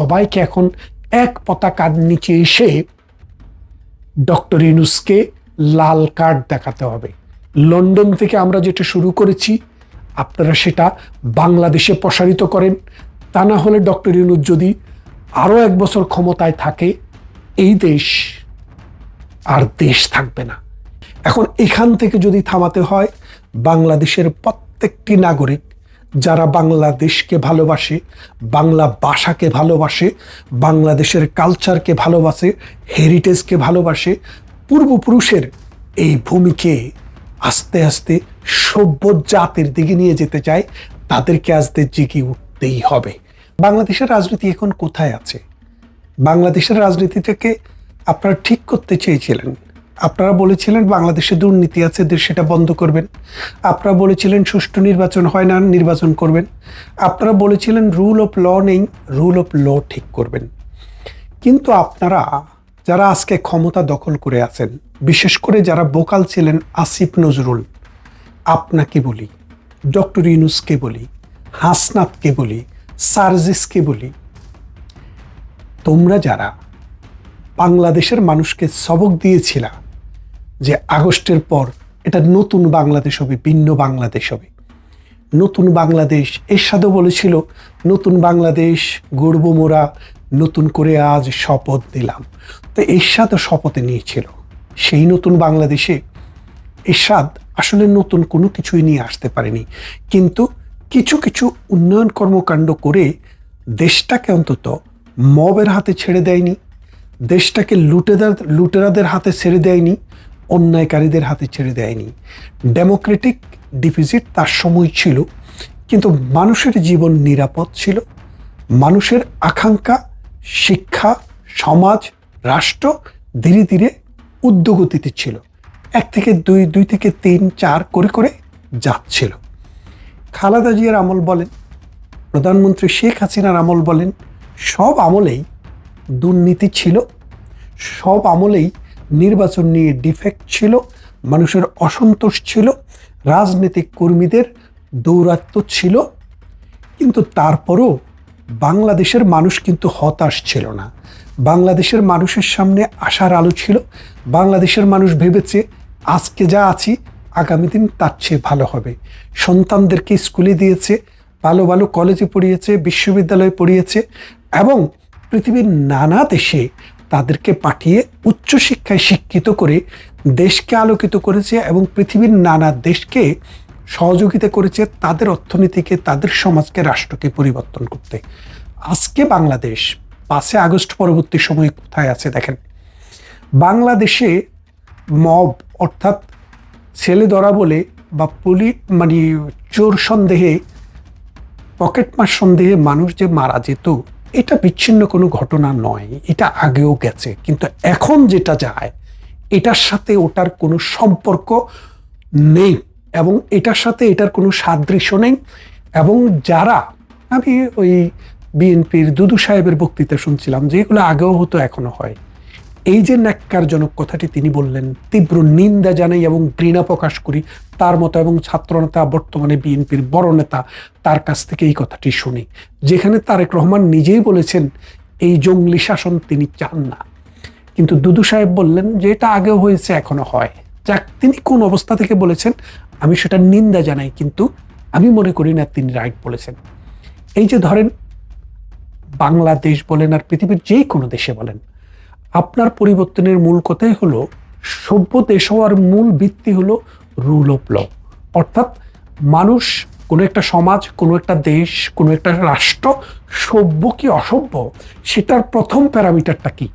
সবাইকে এখন এক পতাকার নিচে এসে ডক্টর ইনুসকে লাল কার্ড দেখাতে হবে। লন্ডন থেকে আমরা যেটা শুরু করেছি, আপনারা সেটা বাংলাদেশে প্রসারিত করেন। তা না হলে ডক্টর ইনুস যদি আরও এক বছর ক্ষমতায় থাকে, এই দেশ আর দেশ থাকবে না। এখন এখান থেকে যদি থামাতে হয়, বাংলাদেশের প্রত্যেকটি নাগরিক যারা বাংলাদেশকে ভালোবাসে, বাংলা ভাষাকে ভালোবাসে, বাংলাদেশের কালচারকে ভালোবাসে হেরিটেজকে ভালোবাসে, পূর্বপুরুষের এই ভূমিকে আস্তে আস্তে সভ্য জাতির দিকে নিয়ে যেতে চায়, তাদেরকে আস্তে জেগে উঠতেই হবে। বাংলাদেশের রাজনীতি এখন কোথায় আছে? বাংলাদেশের রাজনীতিটাকে আপনারা ঠিক করতে চেয়েছিলেন। আপনারা বলেছিলেন বাংলাদেশে দুর্নীতি আছে সেটা বন্ধ করবেন। আপনারা বলেছিলেন সুষ্ঠু নির্বাচন হয় না, নির্বাচন করবেন। আপনারা বলেছিলেন রুল অফ ল নেই রুল অফ ল ঠিক করবেন। কিন্তু আপনারা, যারা আজকে ক্ষমতা দখল করে আছেন, বিশেষ করে যারা বোকাল ছিলেন আসিফ নজরুল, আপনাকে বলি, ডক্টর ইউনুসকে বলি, হাসনাতকে বলি, সার্জিসকে বলি, তোমরা যারা বাংলাদেশের মানুষকে সবক দিয়েছিলা যে আগস্টের পর এটা নতুন বাংলাদেশ হবে, ভিন্ন বাংলাদেশ হবে। নতুন বাংলাদেশ, এরশাদও বলেছিল, নতুন বাংলাদেশ গড়ব মোরা, নতুন করে আজ শপথ দিলাম তো এরশাদও শপথে নিয়েছিল, সেই নতুন বাংলাদেশে এরশাদ আসলে নতুন কোনো কিছুই নিয়ে আসতে পারেনি। কিন্তু কিছু কিছু উন্নয়ন কর্মকাণ্ড করে দেশটাকে অন্তত মবের হাতে ছেড়ে দেয়নি, দেশটাকে লুটেদার, লুটেরাদের হাতে ছেড়ে দেয়নি অন্যায়কারীদের হাতে ছেড়ে দেয়নি। ডেমোক্রেটিক ডিফিজিট তার সময় ছিল, কিন্তু মানুষের জীবন নিরাপদ ছিল। মানুষের আকাঙ্ক্ষা, শিক্ষা, সমাজ, রাষ্ট্র ধীরে ধীরে উদ্যোগতিতে ছিল। এক থেকে দুই দুই থেকে তিন, চার করে করে যাচ্ছিল খালেদা জিয়ার আমল বলেন, প্রধানমন্ত্রী শেখ হাসিনার আমল বলেন, সব আমলেই দুর্নীতি ছিল, সব আমলেই নির্বাচন নিয়ে ডিফেক্ট ছিল, মানুষের অসন্তোষ ছিল, রাজনৈতিক কর্মীদের দৌরাত্ম ছিল, কিন্তু তারপরও বাংলাদেশের মানুষ কিন্তু হতাশ ছিল না। বাংলাদেশের মানুষের সামনে আশার আলো ছিল, বাংলাদেশের মানুষ ভেবেছে, আজকে যা আছি, আগামী দিন তার চেয়ে ভালো হবে। সন্তানদেরকে স্কুলে দিয়েছে, ভালো ভালো কলেজে পড়িয়েছে, বিশ্ববিদ্যালয়ে পড়িয়েছে এবং পৃথিবীর নানা দেশে তাদেরকে পাঠিয়ে উচ্চশিক্ষায় শিক্ষিত করে দেশকে আলোকিত করেছে এবং পৃথিবীর নানা দেশকে সহযোগিতা করেছে তাদের অর্থনীতিকে, তাদের সমাজকে, রাষ্ট্রকে পরিবর্তন করতে। আজকে বাংলাদেশ পাঁচে আগস্ট পরবর্তী সময়ে কোথায় আছে দেখেন। বাংলাদেশে মব অর্থাৎ ছেলে ধরা বলে বা পুলি মানে চোর সন্দেহে, পকেটমার সন্দেহে মানুষ যে মারা যেত এটা বিচ্ছিন্ন কোনো ঘটনা নয়, এটা আগেও গেছে। কিন্তু এখন যেটা যায়, এটার সাথে ওটার কোনো সম্পর্ক নেই এবং এটার সাথে এটার কোনো সাদৃশ্য নেই এবং যারা, আমি ওই বিএনপির দুদু সাহেবের বক্তৃতা শুনছিলাম যে এগুলো আগেও হতো, এখনও হয়। এই যে ন্যাক্কারজনক কথাটি তিনি বললেন, তীব্র নিন্দা জানাই এবং ঘৃণা প্রকাশ করি, তার মতো এবং ছাত্রনেতা বর্তমানে বিএনপির বড় নেতা, তার কাছ থেকে এই কথাটি শুনি। যেখানে তারেক রহমান নিজেই বলেছেন, এই জঙ্গলি শাসন তিনি চান না। কিন্তু দুদু সাহেব বললেন যে, এটা আগেও হয়েছে, এখনও হয়। যাক, তিনি কোন অবস্থা থেকে বলেছেন, আমি সেটা নিন্দা জানাই, কিন্তু আমি মনে করি না তিনি রাইট বলেছেন। এই যে ধরেন, বাংলাদেশ বলেন আর পৃথিবীর যে কোনো দেশে বলেন আপনার পরিবর্তনের মূল কথাই হলো সভ্য দেশ হওয়ার মূল ভিত্তি হলো রুল অফ ল অর্থাৎ মানুষ কোনো একটা সমাজ, কোনো একটা দেশ, কোনো একটা রাষ্ট্র সভ্য কি অসভ্য? সেটার প্রথম প্যারামিটারটা কি?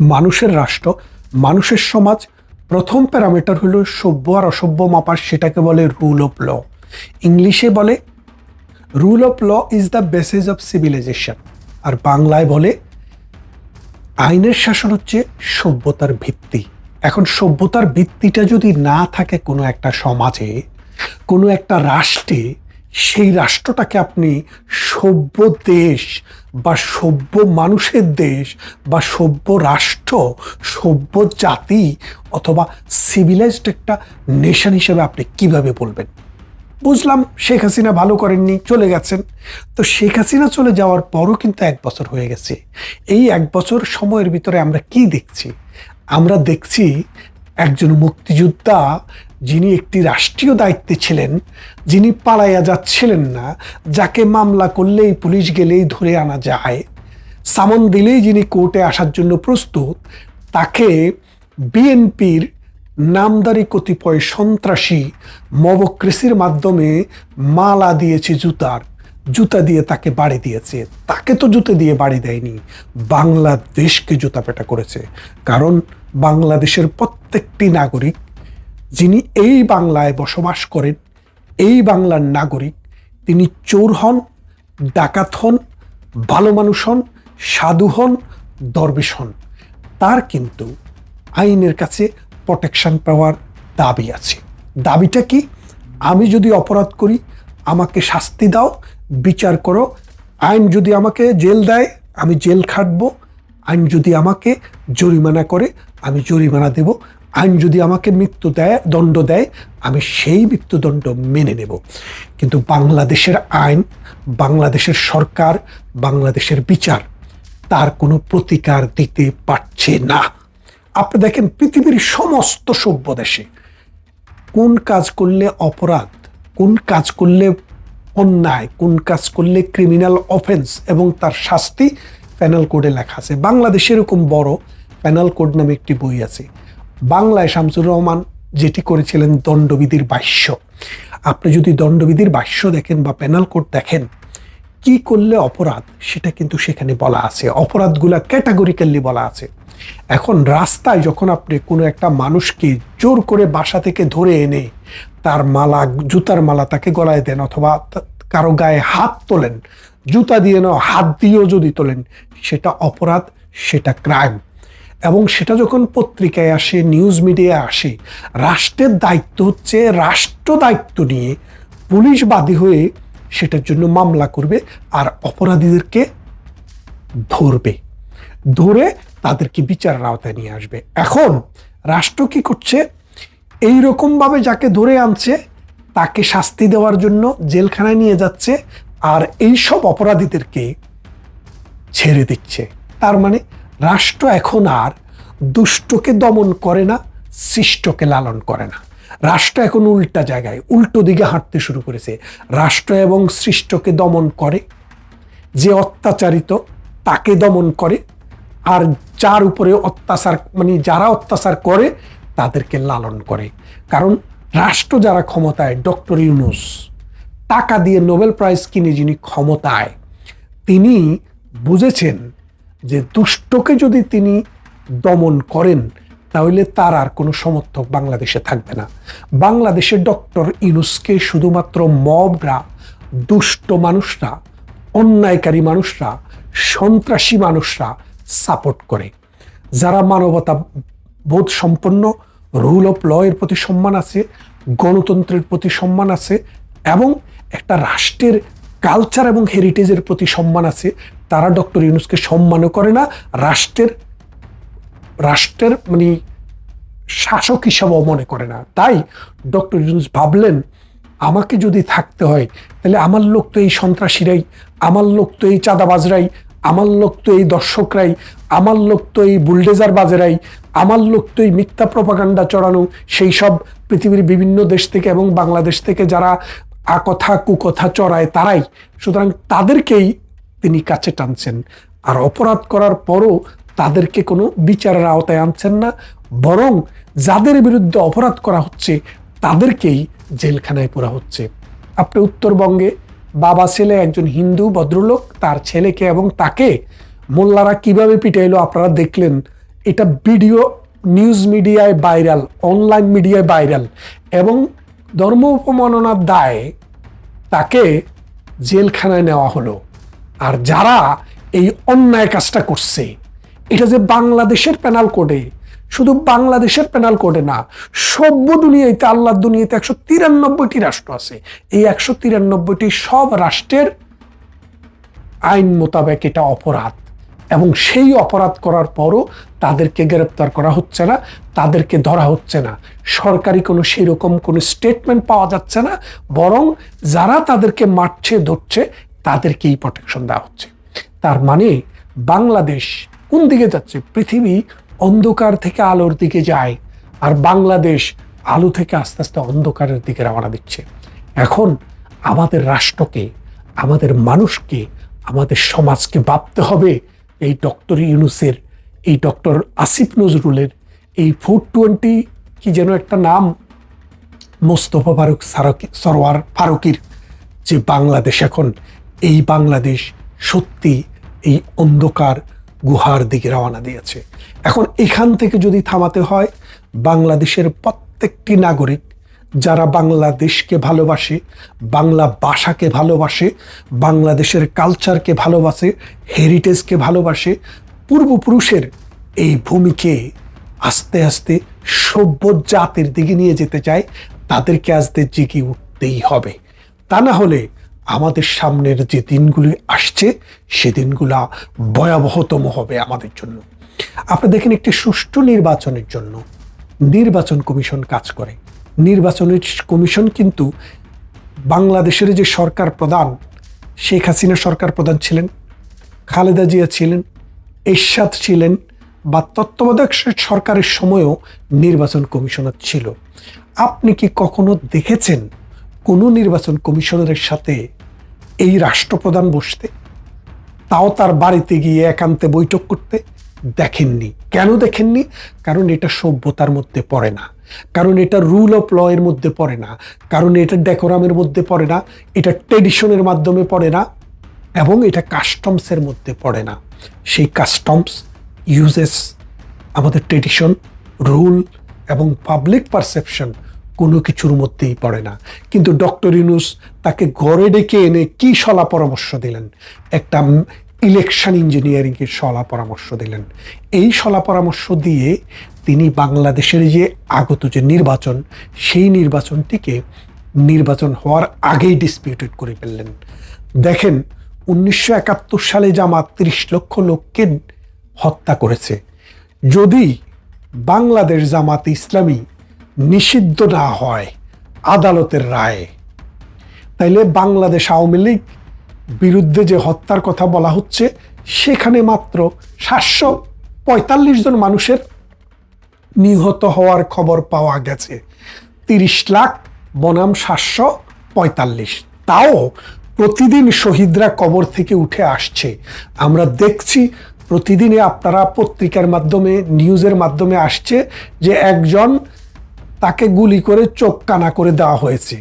মানুষের রাষ্ট্র, মানুষের সমাজ, প্রথম প্যারামিটার হলো সভ্য আর অসভ্য মাপার, সেটাকে বলে রুল অফ ল ইংলিশে বলে rule of law is the basis of civilization আর বাংলায় বলে আইনের শাসন হচ্ছে সভ্যতার ভিত্তি। এখন সভ্যতার ভিত্তিটা যদি না থাকে কোনো একটা সমাজে, কোনো একটা রাষ্ট্রে, সেই রাষ্ট্রটাকে আপনি সভ্য দেশ বা সভ্য মানুষের দেশ বা সভ্য রাষ্ট্র, সভ্য জাতি অথবা সিভিলাইজড একটা নেশন হিসেবে আপনি কীভাবে বলবেন? বুঝলাম শেখ হাসিনা ভালো করেননি, চলে গেছেন। তো শেখ হাসিনা চলে যাওয়ার পরও কিন্তু এক বছর হয়ে গেছে। এই এক বছর সময়ের ভিতরে আমরা কি দেখছি? আমরা দেখছি একজন মুক্তিযোদ্ধা যিনি একটি রাষ্ট্রীয় দায়িত্বে ছিলেন, যিনি পালাইয়া যাচ্ছিলেন না, যাকে মামলা করলেই পুলিশ গেলেই ধরে আনা যায়। সামন দিলেই যিনি কোর্টে আসার জন্য প্রস্তুত, তাকে বিএনপির নামদারি কতিপয় সন্ত্রাসী মবক্রেসির মাধ্যমে মালা দিয়েছে জুতার। জুতা দিয়ে তাকে বাড়ি দিয়েছে। তাকে তো জুতো দিয়ে বাড়ি দেয়নি। বাংলাদেশকে জুতা পেটা করেছে। কারণ বাংলাদেশের প্রত্যেকটি নাগরিক, যিনি এই বাংলায় বসবাস করেন, এই বাংলার নাগরিক, তিনি চোর হন, ডাকাত হন, ভালো মানুষ হন, সাধু হন, দরবেশ হন। তার কিন্তু আইনের কাছে প্রোটেকশন পাওয়ার দাবি আছে। দাবিটা কি? আমি যদি অপরাধ করি, আমাকে শাস্তি দাও, বিচার করো। আইন যদি আমাকে জেল দেয়, আমি জেল খাটব। আইন যদি আমাকে জরিমানা করে, আমি জরিমানা দেব। আইন যদি আমাকে মৃত্যু দেয়, দণ্ড দেয়, আমি সেই মৃত্যুদণ্ড মেনে নেব। কিন্তু বাংলাদেশের আইন, বাংলাদেশের সরকার, বাংলাদেশের বিচার, তার কোনো প্রতিকার দিতে পারছে না। আপনি দেখেন পৃথিবীর সমস্ত সভ্য দেশে কোন কাজ করলে অপরাধ, কোন কাজ করলে অন্যায়, কোন কাজ করলে ক্রিমিনাল অফেন্স এবং তার শাস্তি প্যানাল কোডে লেখা আছে। বাংলাদেশে এরকম বড় প্যানাল কোড নামে একটি বই আছে। বাংলায় শামসুর রহমান যেটি করেছিলেন দণ্ডবিধির বাস্য আপনি যদি দণ্ডবিধির বাস্য দেখেন বা প্যানাল কোড দেখেন, কি করলে অপরাধ, সেটা কিন্তু সেখানে বলা আছে। অপরাধগুলা ক্যাটাগরিক্যালি বলা আছে। এখন রাস্তায় যখন আপনি কোনো একটা মানুষকে জোর করে বাসা থেকে ধরে এনে তার মালা, জুতার মালা তাকে গলায় দেন অথবা কারও গায়ে হাত তোলেন, জুতা দিয়ে নাও হাত দিয়েও যদি তোলেন, সেটা অপরাধ, সেটা ক্রাইম এবং সেটা যখন পত্রিকায় আসে নিউজ মিডিয়ায় আসে, রাষ্ট্রের দায়িত্ব হচ্ছে রাষ্ট্র দায়িত্ব নিয়ে পুলিশ বাদী হয়ে সেটার জন্য মামলা করবে আর অপরাধীদেরকে ধরবে। ধরে তাদেরকে বিচারের আওতায় নিয়ে আসবে। এখন রাষ্ট্র কি করছে? এই ভাবে যাকে ধরে আনছে, তাকে শাস্তি দেওয়ার জন্য জেলখানায় নিয়ে যাচ্ছে আর এই সব অপরাধীদেরকে ছেড়ে দিচ্ছে। তার মানে রাষ্ট্র এখন আর দুষ্টকে দমন করে না শিষ্টকে লালন করে না। রাষ্ট্র এখন উল্টা জায়গায়, উল্টো দিকে হাঁটতে শুরু করেছে। রাষ্ট্র এবং সৃষ্টকে দমন করে, যে অত্যাচারিত তাকে দমন করে, আর যার উপরে অত্যাচার মানে যারা অত্যাচার করে তাদেরকে লালন করে। কারণ রাষ্ট্র যারা ক্ষমতায়, ডক্টর ইউনুস, টাকা দিয়ে নোবেল প্রাইজ কিনে যিনি ক্ষমতায়, তিনি বুঝেছেন যে দুষ্টকে যদি তিনি দমন করেন, তাহলে তার আর কোনো সমর্থক বাংলাদেশে থাকবে না। বাংলাদেশের ডক্টর ইউনুসকে শুধুমাত্র মবরা, দুষ্ট মানুষরা, অন্যায়কারী মানুষরা, সন্ত্রাসী মানুষরা সাপোর্ট করে। যারা মানবতা বোধ সম্পন্ন রুল অফ ল এর প্রতি সম্মান আছে, গণতন্ত্রের প্রতি সম্মান আছে, এবং একটা রাষ্ট্রের কালচার এবং হেরিটেজের প্রতি সম্মান আছে, তারা ডক্টর ইউনুসকে সম্মানও করে না, রাষ্ট্রের রাষ্ট্রের মানে শাসক হিসাবেও মনে করে না। তাই ডক্টর ইউনুস ভাবলেন, আমাকে যদি থাকতে হয়, তাহলে আমার লোক তো এই সন্ত্রাসীরাই, আমার লোক তো এই চাঁদাবাজরাই আমার লোক তো এই দর্শকরাই, আমার লোক তো এই বুলডেজার বাজেরাই, আমার লোক তো এই মিথ্যা প্রপাগান্ডা চড়ানো, সেই সব পৃথিবীর বিভিন্ন দেশ থেকে এবং বাংলাদেশ থেকে যারা আকথা কুকথা চড়ায় তারাই। সুতরাং তাদেরকেই তিনি কাছে টানছেন। আর অপরাধ করার পরও তাদেরকে কোনো বিচারের আওতায় আনছেন না, বরং যাদের বিরুদ্ধে অপরাধ করা হচ্ছে তাদেরকেই জেলখানায় পোড়া হচ্ছে। আপনি উত্তরবঙ্গে বাবা ছেলে, একজন হিন্দু, ভদ্রলোক, তার ছেলেকে এবং তাকে মোল্লারা কীভাবে পিটাইলো আপনারা দেখলেন। এটা ভিডিও নিউজ মিডিয়ায় ভাইরাল, অনলাইন মিডিয়ায় ভাইরাল এবং ধর্ম উপমাননার দায়ে তাকে জেলখানায় নেওয়া হলো। আর যারা এই অন্যায় কাজটা করছে, এটা যে বাংলাদেশের পেনাল কোডে শুধু বাংলাদেশের পেনাল কোডে না, সভ্য দুনিয়াতে আল্লাহ দুনিয়াতে একশো তিরানব্বইটি রাষ্ট্র আছে। এই একশো তিরানব্বইটি সব রাষ্ট্রের আইন মোতাবেক এটা অপরাধ। এবং সেই অপরাধ করার পরও তাদেরকে গ্রেপ্তার করা হচ্ছে না, তাদেরকে ধরা হচ্ছে না। সরকারি কোনো সেরকম কোনো স্টেটমেন্ট পাওয়া যাচ্ছে না, বরং যারা তাদেরকে মারছে, ধরছে, তাদেরকেই প্রোটেকশন দেওয়া হচ্ছে। তার মানে বাংলাদেশ কোন দিকে যাচ্ছে? পৃথিবী অন্ধকার থেকে আলোর দিকে যায় আর বাংলাদেশ আলো থেকে আস্তে আস্তে অন্ধকারের দিকে রওনা দিচ্ছে। এখন আমাদের রাষ্ট্রকে, আমাদের মানুষকে, আমাদের সমাজকে ভাবতে হবে এই ডক্টর ইউনুসের, এই ডক্টর আসিফ নজরুলের এই ফোর টোয়েন্টি কি যেন একটা নাম, মোস্তফা ফারুক সারকি, সরোয়ার ফারুকির যে বাংলাদেশ এখন, এই বাংলাদেশ সত্যি এই অন্ধকার গুহার দিকে রওনা দিয়েছে। এখন এখান থেকে যদি থামাতে হয়, বাংলাদেশের প্রত্যেকটি নাগরিক যারা বাংলাদেশকে ভালোবাসে, বাংলা ভাষাকে ভালোবাসে, বাংলাদেশের কালচারকে ভালোবাসে হেরিটেজকে ভালোবাসে, পূর্বপুরুষের এই ভূমিকে আস্তে আস্তে সভ্য জাতির দিকে নিয়ে যেতে চায়, তাদেরকে আস্তে জেগে উঠতেই হবে। তা না হলে আমাদের সামনের যে দিনগুলি আসছে, সে দিনগুলা ভয়াবহতম হবে আমাদের জন্য। আপনি দেখেন একটি সুষ্ঠু নির্বাচনের জন্য নির্বাচন কমিশন কাজ করে। নির্বাচনের কমিশন কিন্তু বাংলাদেশের যে সরকার প্রধান, শেখ হাসিনা সরকার প্রধান ছিলেন, খালেদা জিয়া ছিলেন, এরশাদ ছিলেন বা তত্ত্বাবধায়ক সরকারের সময়ও নির্বাচন কমিশনার ছিল। আপনি কি কখনো দেখেছেন কোনো নির্বাচন কমিশনারের সাথে এই রাষ্ট্রপ্রধান বসতে, তাও তার বাড়িতে গিয়ে একান্তে বৈঠক করতে দেখেননি। কেন দেখেননি? কারণ এটা সভ্যতার মধ্যে পড়ে না। কারণ এটা রুল অফ ল এর মধ্যে পড়ে না। কারণ এটা ডেকোরামের মধ্যে পড়ে না। এটা ট্রেডিশনের মাধ্যমে পড়ে না। এবং এটা কাস্টমসের মধ্যে পড়ে না। সেই কাস্টমস ইউজেস আমাদের ট্রেডিশন রুল এবং পাবলিক পারসেপশন কোনো কিছুর মধ্যেই পড়ে না। কিন্তু ডক্টর ইউনুস তাকে ঘরে ডেকে এনে কি সলা পরামর্শ দিলেন? একটা ইলেকশন ইঞ্জিনিয়ারিংয়ের সলা পরামর্শ দিলেন। এই সলা পরামর্শ দিয়ে তিনি বাংলাদেশের যে আগত যে নির্বাচন, সেই নির্বাচনটিকে নির্বাচন হওয়ার আগেই ডিসপিউটেড করে ফেললেন। দেখেন, উনিশশো একাত্তর সালে জামাত তিরিশ লক্ষ লোককে হত্যা করেছে। যদি বাংলাদেশ জামাত ইসলামী নিষিদ্ধ না হয় আদালতের রায়ে। তাইলে বাংলাদেশ আওয়ামী লীগ বিরুদ্ধে যে হত্যার কথা বলা হচ্ছে, সেখানে মাত্র সাতশো পঁয়তাল্লিশ জন মানুষের নিহত হওয়ার খবর পাওয়া গেছে। তিরিশ লাখ বনাম সাতশো পঁয়তাল্লিশ। তাও প্রতিদিন শহীদরা কবর থেকে উঠে আসছে। আমরা দেখছি প্রতিদিনে আপনারা পত্রিকার মাধ্যমে, নিউজের মাধ্যমে আসছে যে একজন তাকে গুলি করে চোখ কানা করে দেওয়া হয়েছে।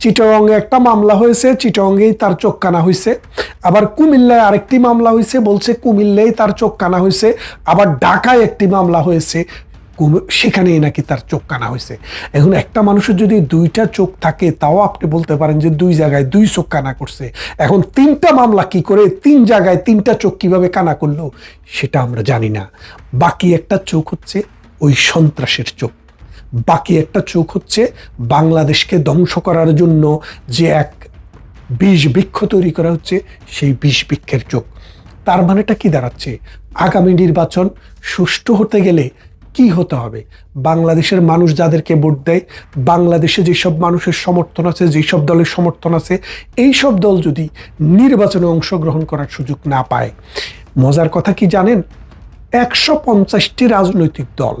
চিটংয়ে একটা মামলা হয়েছে চিটংয়েই তার চোখ কানা হয়েছে আবার কুমিল্লায় আরেকটি মামলা হয়েছে বলছে কুমিল্লায় তার চোখ কানা হয়েছে আবার ঢাকায় একটি মামলা হয়েছে সেখানেই নাকি তার চোখ কানা হয়েছে এখন একটা মানুষের যদি দুইটা চোখ থাকে, তাও আপনি বলতে পারেন যে দুই জায়গায় দুই চোখ কানা করছে। এখন তিনটা মামলা কি করে, তিন জায়গায় তিনটা চোখ কীভাবে কানা করল, সেটা আমরা জানি না। বাকি একটা চোখ হচ্ছে ওই সন্ত্রাসের চোখ। বাকি একটা চোখ হচ্ছে বাংলাদেশকে ধ্বংস করার জন্য যে এক বিষ বৃক্ষ তৈরি করা হচ্ছে, সেই বিষ বৃক্ষের চোখ। তার মানেটা কি দাঁড়াচ্ছে? আগামী নির্বাচন সুষ্ঠু হতে গেলে কি হতে হবে? বাংলাদেশের মানুষ যাদেরকে ভোট দেয়, বাংলাদেশে যেসব মানুষের সমর্থন আছে, যেসব দলের সমর্থন আছে এই সব দল যদি নির্বাচনে অংশগ্রহণ করার সুযোগ না পায়, মজার কথা কি জানেন? একশো পঞ্চাশটি রাজনৈতিক দল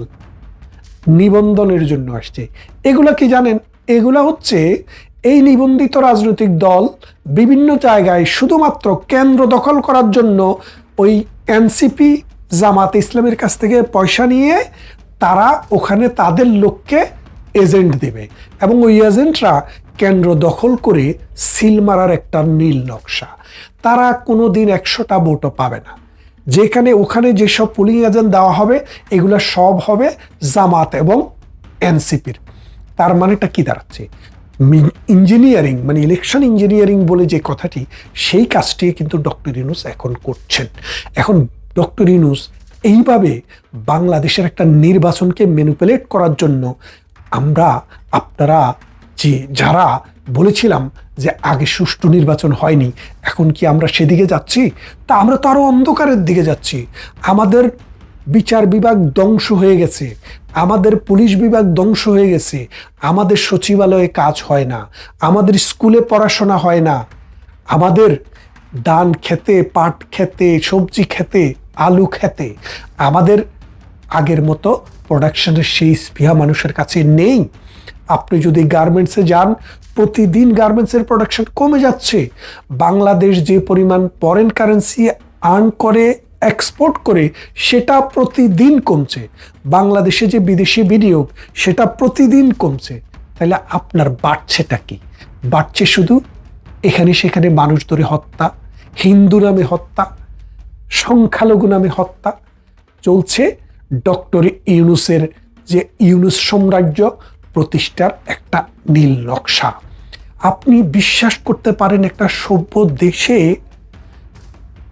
নিবন্ধনের জন্য আসছে। এগুলা কি জানেন? এগুলা হচ্ছে এই নিবন্ধিত রাজনৈতিক দল বিভিন্ন জায়গায় শুধুমাত্র কেন্দ্র দখল করার জন্য ওই এনসিপি, জামাত ইসলামের কাছ থেকে পয়সা নিয়ে তারা ওখানে তাদের লোককে এজেন্ট দেবে এবং ওই এজেন্টরা কেন্দ্র দখল করে সিল মারার একটা নীল নকশা। তারা কোনো দিন একশোটা ভোটও পাবে না। যেখানে ওখানে যেসব পুলিং এজেন্ট দেওয়া হবে, এগুলো সব হবে জামাত এবং এনসিপির। তার মানেটা কি দাঁড়াচ্ছে? ইঞ্জিনিয়ারিং মানে ইলেকশন ইঞ্জিনিয়ারিং বলে যে কথাটি, সেই কাজটি কিন্তু ডক্টর ইউনুস এখন করছেন। এখন ডক্টর ইউনুস এইভাবে বাংলাদেশের একটা নির্বাচনকে ম্যানিপুলেট করার জন্য আমরা, আপনারা যে যারা বলেছিলাম যে আগে সুষ্ঠু নির্বাচন হয়নি, এখন কি আমরা সেদিকে যাচ্ছি? তা আমরা তো আরও অন্ধকারের দিকে যাচ্ছি। আমাদের বিচার বিভাগ ধ্বংস হয়ে গেছে, আমাদের পুলিশ বিভাগ ধ্বংস হয়ে গেছে, আমাদের সচিবালয়ে কাজ হয় না, আমাদের স্কুলে পড়াশোনা হয় না, আমাদের ধান খেতে, পাট খেতে, সবজি খেতে, আলু খেতে, আমাদের আগের মতো প্রোডাকশনের সেই স্পৃহা মানুষের কাছে নেই। আপনি যদি গার্মেন্টসে যান প্রতিদিন গার্মেন্টসের প্রোডাকশন কমে যাচ্ছে। বাংলাদেশ যে পরিমাণ ফরেন কারেন্সি আর্ন করে এক্সপোর্ট করে, সেটা প্রতিদিন কমছে। বাংলাদেশে যে বিদেশি বিনিয়োগ, সেটা প্রতিদিন কমছে। তাহলে আপনার বাড়ছেটা কি? বাড়ছে শুধু এখানে সেখানে মানুষ ধরে হত্যা, হিন্দু নামে হত্যা, সংখ্যালঘু নামে হত্যা, চলছে ডক্টর ইউনুসের যে ইউনুস সাম্রাজ্য প্রতিষ্ঠার একটা নীল নকশা। আপনি বিশ্বাস করতে পারেন একটা সভ্য দেশে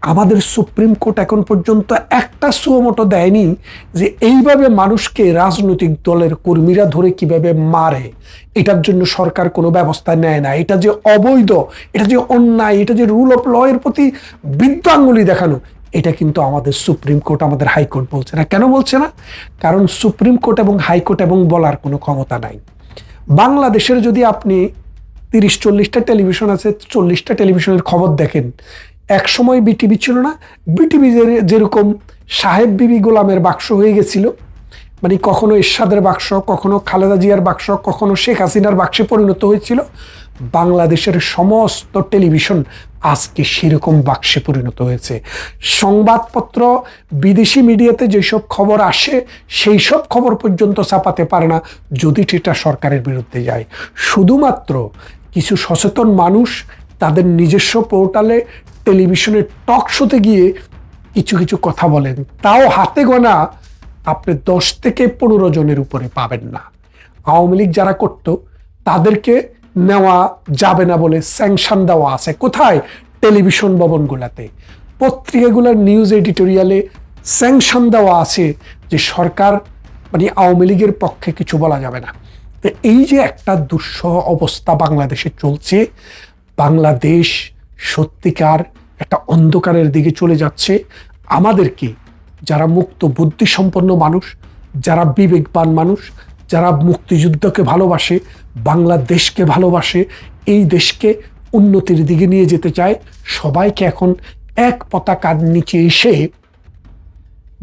আমাদের সুপ্রিম কোর্ট এখন পর্যন্ত একটা সুমোটো দেয়নি যে এইভাবে মানুষকে রাজনৈতিক দলের কর্মীরা ধরে কীভাবে মারে। এটার জন্য সরকার কোনো ব্যবস্থা নেয় না। এটা যে অবৈধ, এটা যে অন্যায়, এটা যে রুল অফ ল এর প্রতি বিদ্যাঙ্গুলি দেখানো, এটা কিন্তু আমাদের সুপ্রিম কোর্ট, আমাদের হাইকোর্ট বলছে না। কেন বলছে না? কারণ সুপ্রিম কোর্ট এবং হাইকোর্ট এবং বলার কোনো ক্ষমতা নাই। বাংলাদেশের যদি আপনি তিরিশ, চল্লিশটা টেলিভিশন আছে, চল্লিশটা টেলিভিশনের খবর দেখেন। এক সময় বিটিভি ছিল না বিটিভি যেরকম সাহেব বিবি গোলামের বাক্স হয়ে গেছিল মানে কখনো এরশাদের বাক্স, কখনো খালেদা জিয়ার বাক্স, কখনো শেখ হাসিনার বাক্সে পরিণত হয়েছিল, বাংলাদেশের সমস্ত টেলিভিশন আজকে সেরকম বাক্সে পরিণত হয়েছে। সংবাদপত্র, বিদেশি মিডিয়াতে যেসব খবর আসে, সেই সব খবর পর্যন্ত ছাপাতে পারে না যদি সেটা সরকারের বিরুদ্ধে যায়। শুধুমাত্র কিছু সচেতন মানুষ তাদের নিজস্ব পোর্টালে টেলিভিশনের টক শোতে গিয়ে কিছু কিছু কথা বলেন। তাও হাতে গোনা আপনি দশ থেকে পনেরো জনের উপরে পাবেন না। আওয়ামী লীগ যারা করতো, তাদেরকে নেওয়া যাবে না বলে স্যাংশন দেওয়া আছে। কোথায়? টেলিভিশন ভবনগুলোতে। পত্রিকাগুলোর নিউজ এডিটোরিয়ালে স্যাংশন দেওয়া আছে যে সরকার মানে আওয়ামী লীগের পক্ষে কিছু বলা যাবে না। এই যে একটা দুঃসহ অবস্থা বাংলাদেশে চলছে, বাংলাদেশ সত্যিকার একটা অন্ধকারের দিকে চলে যাচ্ছে। আমাদেরকে যারা মুক্ত বুদ্ধিসম্পন্ন মানুষ, যারা বিবেকবান মানুষ, যারা মুক্তিযুদ্ধকে ভালোবাসে, বাংলাদেশকে ভালোবাসে, এই দেশকে উন্নতির দিকে নিয়ে যেতে চায়, সবাইকে এখন এক পতাকার নিচে এসে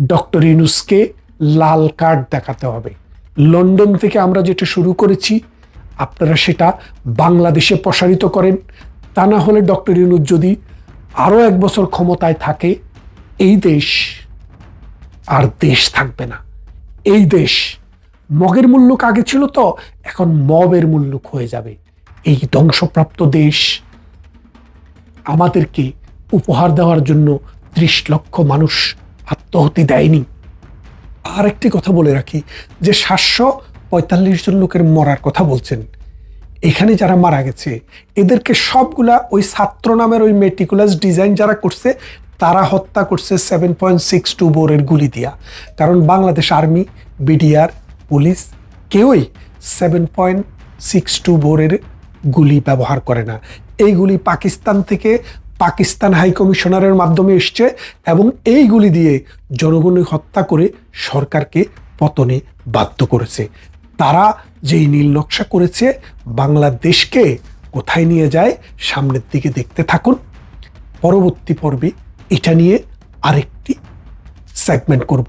ডক্টর ইনুসকে লাল কার্ড দেখাতে হবে। লন্ডন থেকে আমরা যেটা শুরু করেছি, আপনারা সেটা বাংলাদেশে প্রসারিত করেন। তা না হলে ডক্টর ইউনুস যদি আরও এক বছর ক্ষমতায় থাকে, এই দেশ আর দেশ থাকবে না। এই দেশ মগের মূল্যক আগে ছিল তো, এখন মবের মূল্যক হয়ে যাবে। এই ধ্বংসপ্রাপ্ত দেশ আমাদেরকে উপহার দেওয়ার জন্য ত্রিশ লক্ষ মানুষ আত্মহতি দেয়নি। আর একটি কথা বলে রাখি, যে সাতশো পঁয়তাল্লিশ জন লোকের মরার কথা বলছেন। এখানে যারা মারা গেছে, এদেরকে সবগুলা ওই ছাত্র নামের ওই মেটিকুলাস ডিজাইন যারা করছে, তারা হত্যা করছে সেভেন পয়েন্ট সিক্স টু বোরের গুলি দিয়া। কারণ বাংলাদেশ আর্মি, বিডিআর, পুলিশ কেউই সেভেন পয়েন্ট সিক্স টু বোরের গুলি ব্যবহার করে না। এইগুলি পাকিস্তান থেকে পাকিস্তান হাই কমিশনারের মাধ্যমে এসছে এবং এইগুলি দিয়ে জনগণকে হত্যা করে সরকারকে পতনে বাধ্য করেছে। তারা যেই নীল নকশা করেছে, বাংলাদেশকে কোথায় নিয়ে যায় সামনের দিকে দেখতে থাকুন। পরবর্তী পর্বে এটা নিয়ে আরেকটি সেগমেন্ট করব।